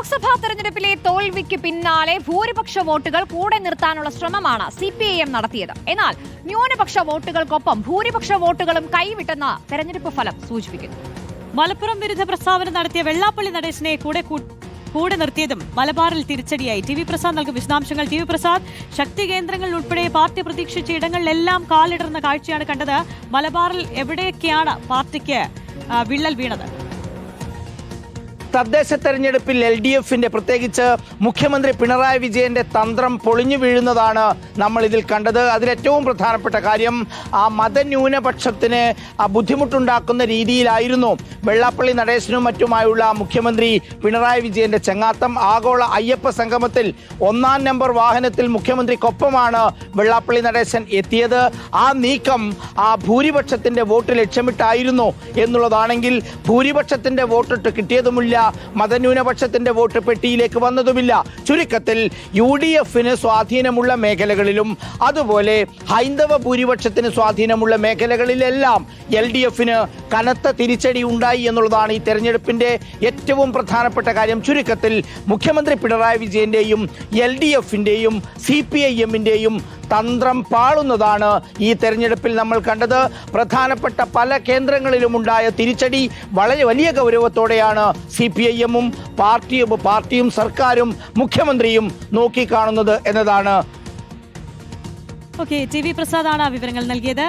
ലോക്സഭാ തെരഞ്ഞെടുപ്പിലെ തോൽവിക്ക് പിന്നാലെ ഭൂരിപക്ഷ വോട്ടുകൾ കൂടെ നിർത്താനുള്ള ശ്രമമാണ് സി പി ഐ എം നടത്തിയത്. എന്നാൽ ന്യൂനപക്ഷ വോട്ടുകൾക്കൊപ്പം ഭൂരിപക്ഷ വോട്ടുകളും കൈവിട്ടെന്ന് തെരഞ്ഞെടുപ്പ് ഫലം സൂചിപ്പിക്കുന്നു. മലപ്പുറം വിരുദ്ധ പ്രസ്താവന നടത്തിയ വെള്ളാപ്പള്ളി നടേശനെ കൂടെ കൂടെ നിർത്തിയതും മലബാറിൽ തിരിച്ചടിയായി. ടി വി പ്രസാദ് നൽകും വിശദാംശങ്ങൾ. ടി വി പ്രസാദ് ശക്തി കേന്ദ്രങ്ങൾ ഉൾപ്പെടെ പാർട്ടി പ്രതീക്ഷിച്ച ഇടങ്ങളിലെല്ലാം കാലിടർന്ന കാഴ്ചയാണ് കണ്ടത്. മലബാറിൽ എവിടെയൊക്കെയാണ് പാർട്ടിക്ക് വിള്ളൽ വീണത്? തദ്ദേശ തെരഞ്ഞെടുപ്പിൽ എൽ ഡി എഫിന്റെ പ്രത്യേകിച്ച് മുഖ്യമന്ത്രി പിണറായി വിജയന്റെ തന്ത്രം പൊളിഞ്ഞു വീഴുന്നതാണ് നമ്മൾ ഇതിൽ കണ്ടത്. അതിലേറ്റവും പ്രധാനപ്പെട്ട കാര്യം ആ മതന്യൂനപക്ഷത്തിന് ബുദ്ധിമുട്ടുണ്ടാക്കുന്ന രീതിയിലായിരുന്നു വെള്ളാപ്പള്ളി നടേശനും മറ്റുമായുള്ള മുഖ്യമന്ത്രി പിണറായി വിജയന്റെ ചെങ്ങാത്തം. ആഗോള അയ്യപ്പ സംഗമത്തിൽ ഒന്നാം നമ്പർ വാഹനത്തിൽ മുഖ്യമന്ത്രിക്കൊപ്പമാണ് വെള്ളാപ്പള്ളി നടേശൻ എത്തിയത്. ആ നീക്കം ആ ഭൂരിപക്ഷത്തിന്റെ വോട്ട് ലക്ഷ്യമിട്ടായിരുന്നു എന്നുള്ളതാണെങ്കിൽ ഭൂരിപക്ഷത്തിന്റെ വോട്ടിട്ട് കിട്ടിയതുമില്ല. മതന്യൂനപക്ഷത്തിന്റെ വോട്ട് പെട്ടിയിലേക്ക് വന്നതുമില്ല. ചുരുക്കത്തിൽ യു ഡി എഫിന് സ്വാധീനമുള്ള മേഖലകളിലും അതുപോലെ ഹൈന്ദവ ഭൂരിപക്ഷത്തിന് സ്വാധീനമുള്ള മേഖലകളിലെല്ലാം എൽ ഡി എഫിന് കനത്ത തിരിച്ചടി ഉണ്ടായി എന്നുള്ളതാണ് ഈ തെരഞ്ഞെടുപ്പിന്റെ ഏറ്റവും പ്രധാനപ്പെട്ട കാര്യം. ചുരുക്കത്തിൽ മുഖ്യമന്ത്രി പിണറായി വിജയന്റെയും എൽ ഡി എഫിന്റെയും സി പി ഐ എമ്മിന്റെയും തന്ത്രം പാളുന്നതാണ് ഈ തെരഞ്ഞെടുപ്പിൽ നമ്മൾ കണ്ടത്. പ്രധാനപ്പെട്ട പല കേന്ദ്രങ്ങളിലും ഉണ്ടായ തിരിച്ചടി വളരെ വലിയ ഗൗരവത്തോടെയാണ് സി പി ഐ എമ്മും പാർട്ടിയും പാർട്ടിയും സർക്കാരും മുഖ്യമന്ത്രിയും നോക്കിക്കാണുന്നത് എന്നതാണ്. ഓക്കെ ടി വി പ്രസാദാണ് വിവരങ്ങൾ നൽകിയത്.